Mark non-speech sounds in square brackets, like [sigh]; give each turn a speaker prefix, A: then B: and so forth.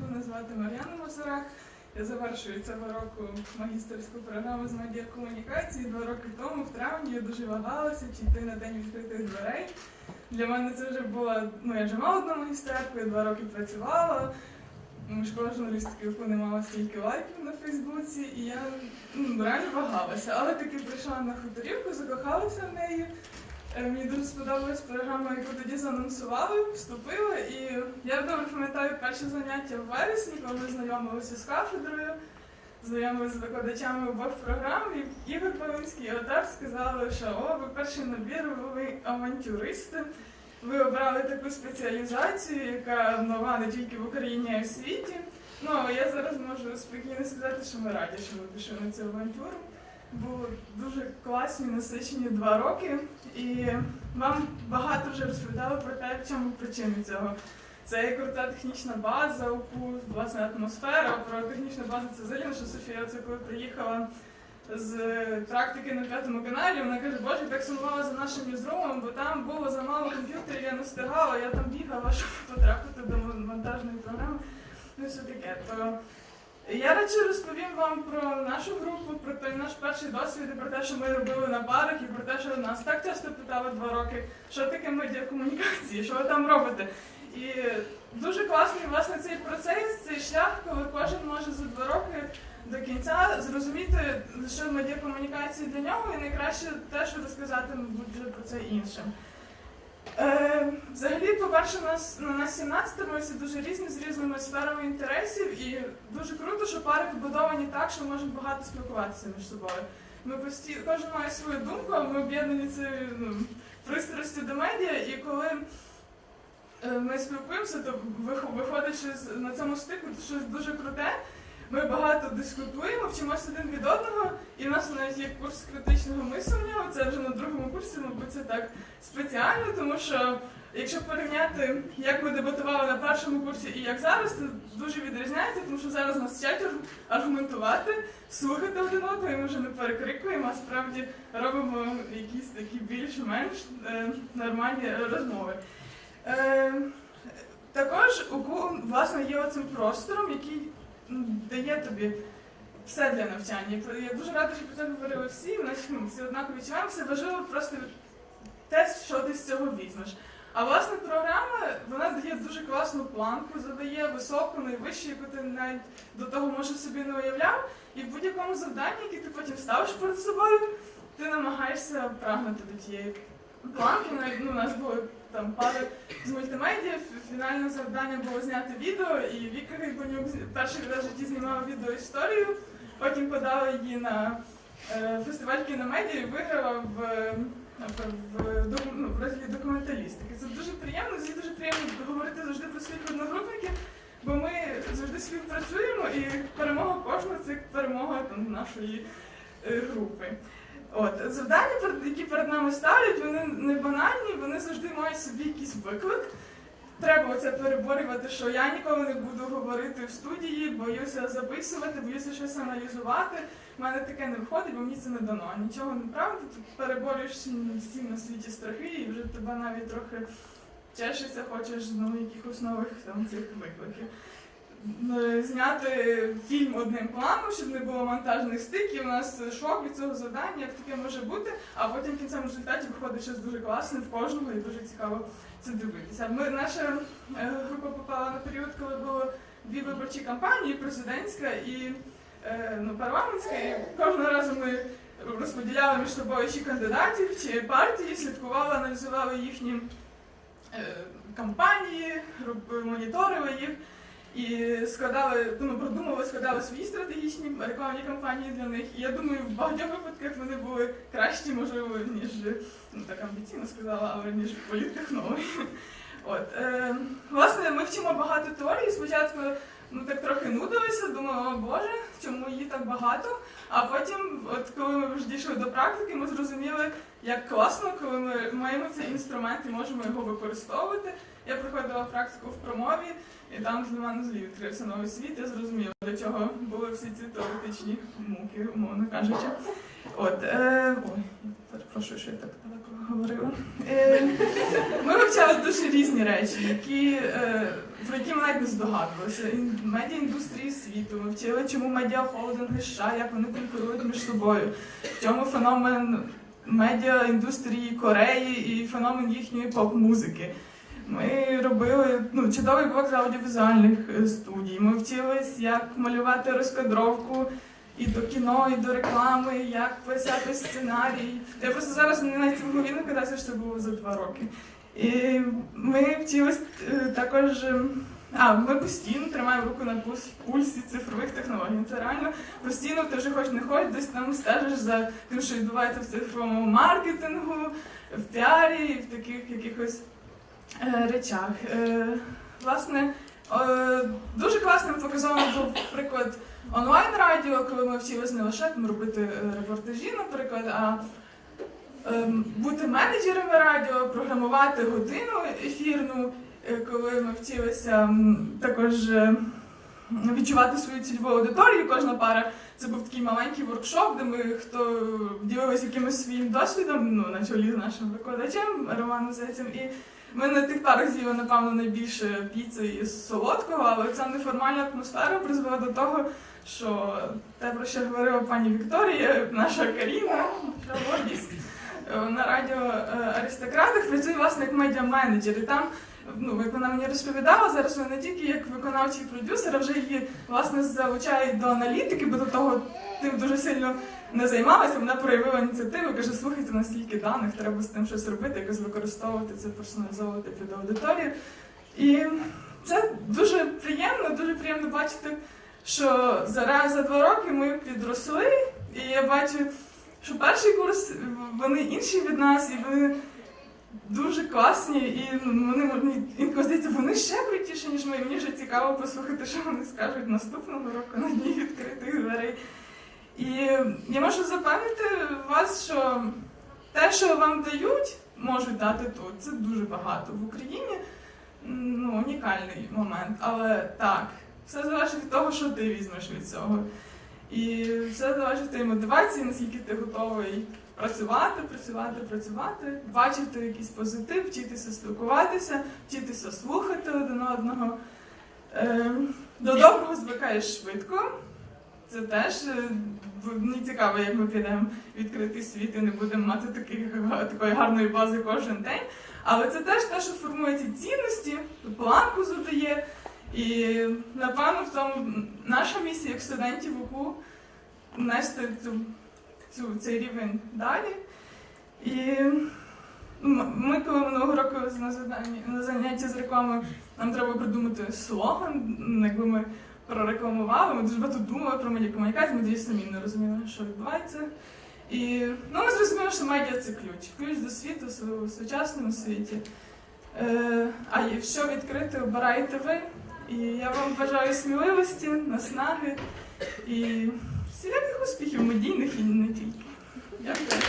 A: Мене звати Мар'яна Мазурак. Я завершую цього року магістерську програму з медіакомунікації. Два роки тому, в травні, я дуже вагалася, чи йти на день відкритих дверей. Для мене це вже була, ну я вже мала одну магістерку, я два роки працювала. Школа журналістики не мала стільки лайків на Фейсбуці, і я ну, реально вагалася. Але таки прийшла на хуторівку, закохалася в неї. Е, Мені дуже сподобалась програма, яку тоді заанонсували, вступила, і я добре пам'ятаю перші заняття в вересні, коли ми знайомилися з кафедрою, знайомилися з викладачами обох програм, і Ігор Павинський і Отар сказали, що о, ви перший набір, ви авантюристи. Ви обрали таку спеціалізацію, яка нова не тільки в Україні, а й в світі. Ну, а я зараз можу спокійно сказати, що ми раді, що ми пішли на цю авантюру. Були дуже класні, насичені два роки, і вам багато вже розповідали про те, в чому причини цього. Це і крута технічна база, УКУ, власне атмосфера. Про технічну базу це взагалі наша Софія, це коли приїхала з практики на п'ятому каналі. Вона каже, боже, так сумувала за нашим ньюзрумом, бо там було замало комп'ютерів, я не встигала, я там бігала, [laughs] щоб потрапити до монтажної програми. Ну все таке. То я радше розповім вам про нашу групу, про той наш перший досвід, і про те, що ми робили на парах, і про те, що нас так часто питали два роки, що таке медіакомунікації, що ви там робите. І дуже класний власне цей процес, цей шлях, коли кожен може за два роки до кінця зрозуміти, що медіакомунікації для нього, і найкраще те, що розказати, мабуть, про це іншим. Е, взагалі, по-перше, нас на нас 17 ми всі дуже різні з різними сферами інтересів, і дуже круто, що пари побудовані так, що можемо багато спілкуватися між собою. Ми постійно кожен має свою думку, а ми об'єднані цією ну, пристрастю до медіа, і коли е, ми спілкуємося, то вих- виходить на цьому стику щось дуже круте. Ми багато дискутуємо, вчимося один від одного, і в нас навіть є курс критичного мислення. Це вже на другому курсі, мабуть, це так спеціально, тому що якщо порівняти, як ми дебатували на першому курсі і як зараз, це дуже відрізняється, тому що зараз нас вчать аргументувати, слухати один одного, і ми вже не перекрикуємо, а справді робимо якісь такі більш-менш е, нормальні розмови. Е, також УКУ, власне, є оцим простором, який дає тобі все для навчання. Я дуже рада, що про це говорили всі, наче ну, всі однаково відчуваємо. Все важливо просто те, що ти з цього візьмеш. А власне програма вона дає дуже класну планку, задає високу, найвищу, яку ти навіть до того може собі не уявляв. І в будь-якому завданні, яке ти потім ставиш перед собою, ти намагаєшся прагнути до тієї планки. Навіть ну, у нас були там пари з мультимедіа. Фінальне завдання було зняти відео, і Віка Гайбанюк перший раз в житті знімала відеоісторію, потім подала її на е, фестиваль кіномедії і виграла в, е, в, ну, в розділі документалістики. Це дуже приємно, з дуже приємно говорити завжди про своїх одногрупників, бо ми завжди співпрацюємо і перемога кожного це перемога там, нашої е, групи. От завдання, які перед нами ставлять, вони не банальні, вони завжди мають собі якийсь виклик. Треба оце переборювати, що я ніколи не буду говорити в студії, боюся записувати, боюся щось аналізувати. У мене таке не виходить, бо мені це не дано. Нічого не правда, ти переборюєш всі на світі страхи, і вже тебе навіть трохи чешеться, хочеш ну, якихось нових там цих викликів. Е, Зняти фільм одним планом, щоб не було монтажних стиків. У нас шок від цього завдання, як таке може бути, а потім в кінцевому результаті виходить щось дуже класне в кожного і дуже цікаво це дивитися. Ми, наша е, група попала на період, коли було дві виборчі кампанії, президентська і е, ну, парламентська, і кожного разу ми розподіляли між собою чи кандидатів, чи партії, слідкували, аналізували їхні е, кампанії, моніторили їх. І складали, ну, продумували, складали свої стратегічні рекламні кампанії для них. І я думаю, в багатьох випадках вони були кращі, можливо, ніж ну так амбіційно сказала, але ніж політтехнологи. От е, власне, ми вчимо багато теорій. Спочатку ну так трохи нудилися, думали, о Боже, чому її так багато. А потім, от коли ми вже дійшли до практики, ми зрозуміли, як класно, коли ми маємо цей інструмент і можемо його використовувати. Я проходила практику в промові, і там для мене взагалі відкрився новий світ. Я зрозуміла, для чого були всі ці теоретичні муки, умовно кажучи. От, е, ой, перепрошую, що я так далеко говорила. Е, Ми вивчали дуже різні речі, які, е, про які ми навіть не здогадувалися. Ін- Медіаіндустрії світу. Ми вчили, чому медіахолдинги США, як вони конкурують між собою, в чому феномен медіаіндустрії Кореї і феномен їхньої поп-музики. Ми робили ну, чудовий блок з аудіовізуальних е, студій. Ми вчились, як малювати розкадровку і до кіно, і до реклами, як писати сценарій. Я просто зараз не на цьому голові не що це було за два роки. І ми вчились е, також. е, А, ми постійно тримаємо руку на пульс- пульсі цифрових технологій. Це реально постійно ти вже хоч не хоч, десь там стежиш за тим, що відбувається в цифровому маркетингу, в піарі в таких якихось речах. Е, власне, е, дуже класним показовим був приклад онлайн-радіо, коли ми вчилися не лише там, робити е, репортажі, наприклад, а ем, бути менеджерами радіо, програмувати годину ефірну, е, коли ми вчилися також е, відчувати свою цільову аудиторію. Кожна пара це був такий маленький воркшоп, де ми хто ділилися якимось своїм досвідом, ну на чолі з нашим викладачем Романом Зайцем. І ми на тих парах з'їли, напевно, найбільше піци і солодкого, але ця неформальна атмосфера призвела до того, що те, про що говорила пані Вікторія, наша Каріна, гордість, е, на радіо е, Аристократах працює власне як медіа-менеджер. І там, ну, як вона мені розповідала, зараз вона не тільки як виконавчий продюсер, а вже її власне залучають до аналітики, бо до того тим дуже сильно не займалася. Вона проявила ініціативу, каже, слухайте, настільки даних, треба з тим щось робити, якось використовувати це, персоналізовувати під аудиторію. І це дуже приємно, дуже приємно бачити, що зараз за два роки ми підросли, і я бачу, що перший курс вони інші від нас, і вони дуже класні, і вони мені інколи здається, вони ще крутіші, ніж ми. Мені вже цікаво послухати, що вони скажуть наступного року на дні відкритих дверей. І я можу запевнити вас, що те, що вам дають, можуть дати тут, це дуже багато. В Україні ну, унікальний момент. Але так, все залежить від того, що ти візьмеш від цього. І все залежить від твоєї мотивації, наскільки ти готовий працювати, працювати, працювати, бачити якийсь позитив, вчитися спілкуватися, вчитися слухати один одного. Ем, До доброго звикаєш швидко. Це теж е, мені цікаво, як ми підемо в відкритий світ і не будемо мати таких, такої гарної бази кожен день. Але це теж те, що формує ці цінності, планку задає. І напевно в тому наша місія як студентів УКУ нести цю, цю, цей рівень далі. І ми, коли минулого року на заданні на заняття з реклами, нам треба придумати слоган, якби ми прорекламували. Ми дуже багато думали про медіакомунікацію, ми тоді самі не розуміли, що відбувається. І ну, ми зрозуміли, що медіа це ключ. Ключ до світу в сучасному світі. Е, а є- що відкрити, обираєте ви. І я вам бажаю сміливості, наснаги і Всіляких успіхів медійних і не тільки. Дякую.